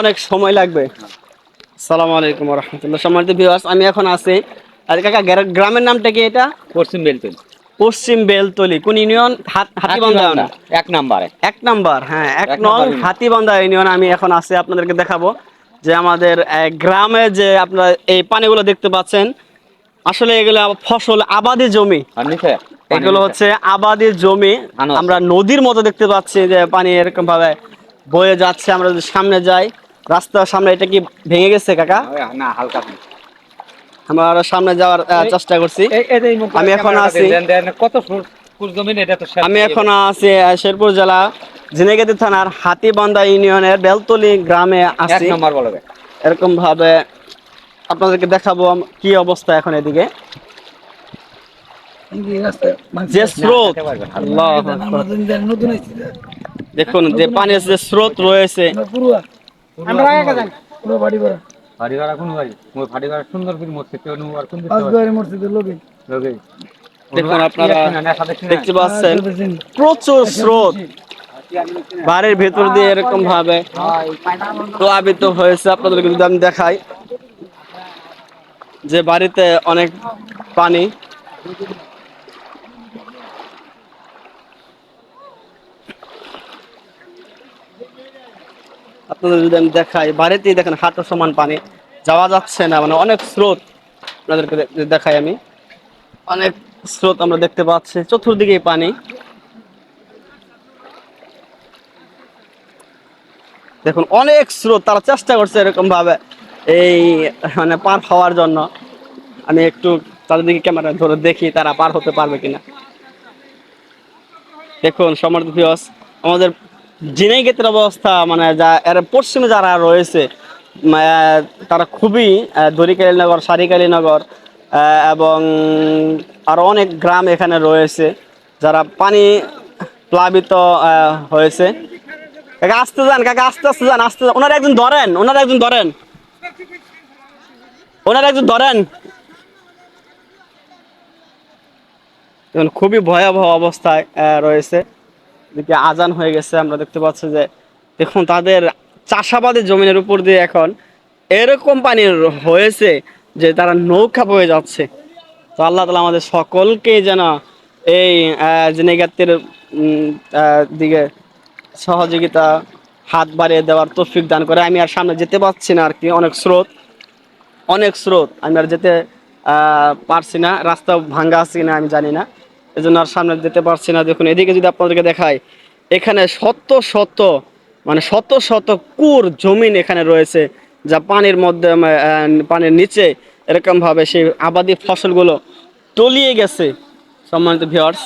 অনেক সময় লাগবে। সালাম আলাইকুম রহমতুল্লাহ সম্মানিত ভিউয়ার্স আমি এখন আছি আর কাকা গ্রামের নামটা কি এটা? পশ্চিম বেলতল। পশ্চিম বেলতলি কোন ইউনিয়ন? হাতিবান্ধা। এক নাম্বারে। এক নাম্বার হ্যাঁ এক নং হাতিবান্ধা ইউনিয়ন আমি এখন আছি আপনাদেরকে দেখাবো যে আমাদের গ্রামে যে আপনারা এই পানিগুলো দেখতে পাচ্ছেন আসলে এগুলো ফসল আবাদি জমি। এগুলো হচ্ছে আবাদি জমি। আমরা নদীর মতো দেখতে পাচ্ছি যে পানি এরকম ভাবে বয়ে যাচ্ছে। আমরা যদি সামনে যাই রাস্তার সামনে এটা কি ভেঙে গেছে কাকা? না হালকা আমরা আরও সামনে যাওয়ার চেষ্টা করছি। আমি এখন আছি- কত আমি এখন আছি শেরপুর জেলা ঝিনাইগাতি থানার হাতিবান্ধা ইউনিয়নের বেলতলি গ্রামে আছি। এরকম ভাবে আপনাদেরকে দেখাবো কি অবস্থা এখন এদিকে। যে স্রোত দেখুন যে পানির যে স্রোত রয়েছে। ফাড়ি ভাড়া কোন বাড়ি? মোর ফাড়ি ভাড়া সুন্দর করে মরছে কেউ নো আর কোন লোকে। দেখুন আপনারা দেখতে পাচ্ছেন প্রচুর স্রোত। বাড়ির ভেতর দিয়ে এরকম ভাবে প্লাবিত হয়েছে। আপনাদেরকে যদি আমি দেখাই যে বাড়িতে অনেক পানি আপনাদের যদি আমি দেখাই, বাড়িতেই দেখেন হাঁটু সমান পানি, যাওয়া যাচ্ছে না মানে অনেক স্রোত আপনাদেরকে দেখাই আমি। অনেক স্রোত আমরা দেখতে পাচ্ছি, চতুর্দিকেই পানি। দেখুন, অনেক স্রোত, তারা চেষ্টা করছে এরকম ভাবে এই মানে পার হওয়ার জন্য। আমি একটু তাদের দিকে ক্যামেরা ধরে দেখি তারা পার হতে পারবে কিনা। দেখুন সমর্থ আমাদের জিনাই গেতের অবস্থা মানে যা, এর পশ্চিমে যারা রয়েছে তারা খুবই দরিকালীনগর সারিকালীনগর এবং আরও অনেক গ্রাম এখানে রয়েছে, যারা পানি প্লাবিত হয়েছে। কাকা, আসতে যান, কাকা, আস্তে আস্তে যান আস্তে যান। ওনারা একজন ধরেন, ওনারা একজন ধরেন। ওনারা একজন ধরেন। খুবই ভয়াবহ অবস্থায় রয়েছে। এদিকে আজান হয়ে গেছে, আমরা দেখতে পাচ্ছি যে দেখুন তাদের চাষাবাদের জমিনের উপর দিয়ে এখন এরকম পানি হয়েছে যে তারা নৌকা বয়ে যাচ্ছে। তো আল্লাহ তালা আমাদের সকলকে যেন এই জেনেগাতের দিকে সহযোগিতা, হাত বাড়িয়ে দেওয়ার তৌফিক দান করে। আমি আর সামনে যেতে পারছি না আর কি অনেক স্রোত অনেক স্রোত। আমি আর যেতে পারছি না রাস্তা ভাঙ্গা আছে কিনা আমি জানি না। এই জন্য আর সামনে যেতে পারছি না। দেখুন, এদিকে যদি আপনাদেরকে দেখাই, এখানে শত শত মানে শত শত কুর জমিন এখানে রয়েছে, যা পানির মধ্যে পানির নিচে এরকমভাবে সেই আবাদি ফসলগুলো তলিয়ে গেছে। সম্মানিত ভিউয়ার্স